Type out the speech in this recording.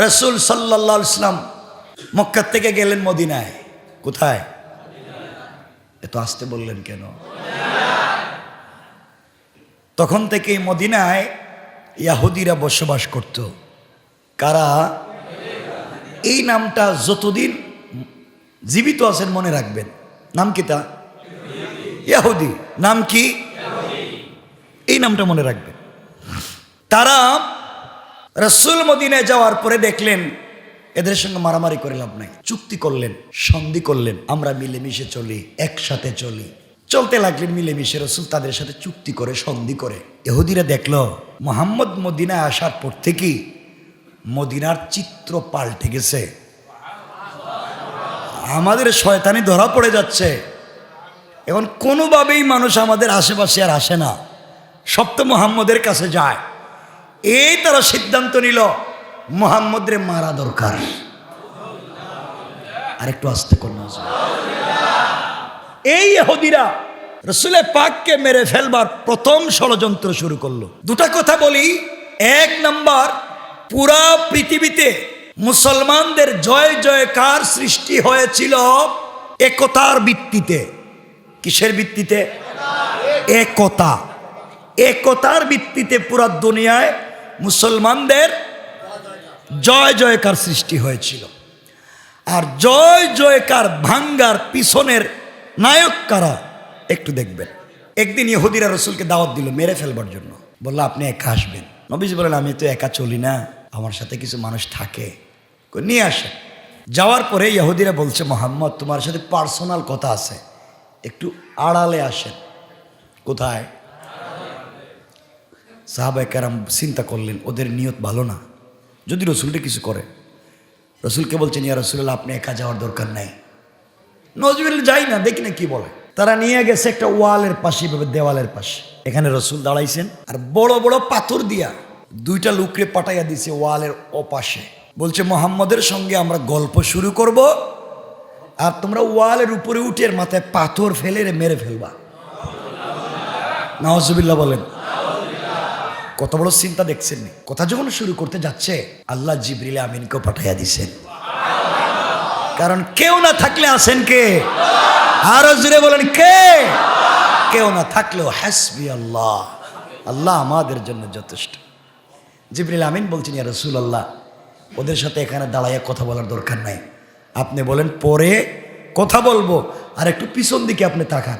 রসুল সাল্লাহ ইসলাম মক্কার থেকে গেলেন মদিনায়। কোথায়? এত আসতে বললেন কেন? তখন থেকে মদিনায় ইয়াহুদিরা বসবাস করত। কারা? এই নামটা যতদিন জীবিত আছেন মনে রাখবেন। নাম কি তা? ইয়াহুদি। নাম কি? এই নামটা মনে রাখবেন। তারা রসুল মদিনায় যাওয়ার পরে দেখলেন, এদের সঙ্গে মারামারি করে লাভ নাই। চুক্তি করলেন, সন্ধি করলেন, আমরা মিলেমিশে চলি, একসাথে চলি। চলতে লাগলেন মিলেমিশে, রসুল তাদের সাথে চুক্তি করে, সন্ধি করে। এহুদিরা দেখল, মোহাম্মদ মদিনায় আসার পর থেকেই মদিনার চিত্র পাল্টে গেছে। আমাদের শয়তানি ধরা পড়ে যাচ্ছে। এখন কোনোভাবেই মানুষ আমাদের আশেপাশে আর আসে না। সব তো মোহাম্মদের কাছে যায়। এই তারা সিদ্ধান্ত নিল, মোহাম্মদরে মারা দরকার। আরেকটু আসতে কোন এই হদিরা রসুলের পাককে মেরে ফেলবার প্রথম ষড়যন্ত্র শুরু করল। দুটা কথা বলি। এক নাম্বার, পুরা পৃথিবীতে মুসলমানদের জয় জয়কার সৃষ্টি হয়েছিল একতার ভিত্তিতে। কিসের ভিত্তিতে? একতা। একতার ভিত্তিতে পুরা দুনিয়ায় মুসলমানদের জয় জয়কার সৃষ্টি হয়েছিল। আর জয় জয়কার ভাঙ্গার পিছনের নায়ক কারা? একটু দেখবেন। একদিন ইহুদিরা রসুলকে দাওয়াত দিল, মেরে ফেলবার জন্য। বলল, আপনি একা আসবেন? নবীজ বলেন আমি তো একা চলি না। আমার সাথে কিছু মানুষ থাকে। নিয়ে আসে যাওয়ার পরে ইহুদিরা বলছে, মোহাম্মদ, তোমার সাথে পার্সোনাল কথা আছে। একটু আড়ালে আসেন। কোথায়? সাহাবাই কারাম চিন্তা করলেন, ওদের নিয়ত ভালো না। যদি রসুলটা কিছু করে, রসুলকে বলছেন, ইয়া রসুল্লাহ আপনি একা যাওয়ার দরকার নাই। নজরুল যাই না, দেখি না কি বলে। তারা নিয়ে গেছে একটা ওয়ালের পাশে দেওয়ালের পাশে। এখানে রসুল দাঁড়াইছেন, আর বড় বড় পাথর দিয়া দুইটা লুকরে পাঠাইয়া দিছে ওয়ালের ওপাশে। বলছে, মোহাম্মদের সঙ্গে আমরা গল্প শুরু করব, আর তোমরা ওয়ালের উপরে উঠে মাথায় পাথর ফেলে মেরে ফেলবা। নওয়াজবিল্লা বলেন কত বড় চিন্তা দেখছেন? কথা যখন শুরু করতে যাচ্ছে, আল্লাহ জিবরিল আমিনকেও পাঠাইয়া দিছেন। কারণ কেউ না থাকলে আছেন কে? আরও জুড়ে বলেন, কে? কেউ না থাকলেও হাসবি আল্লাহ। আল্লাহ আমাদের জন্য যথেষ্ট। জিবরিল আমিন বলছেন, ইয়া রসুল আল্লাহ ওদের সাথে এখানে দাঁড়াইয়া কথা বলার দরকার নাই। আপনি বলেন, পরে কথা বলব। আর একটু পিছন দিকে আপনি তাকান।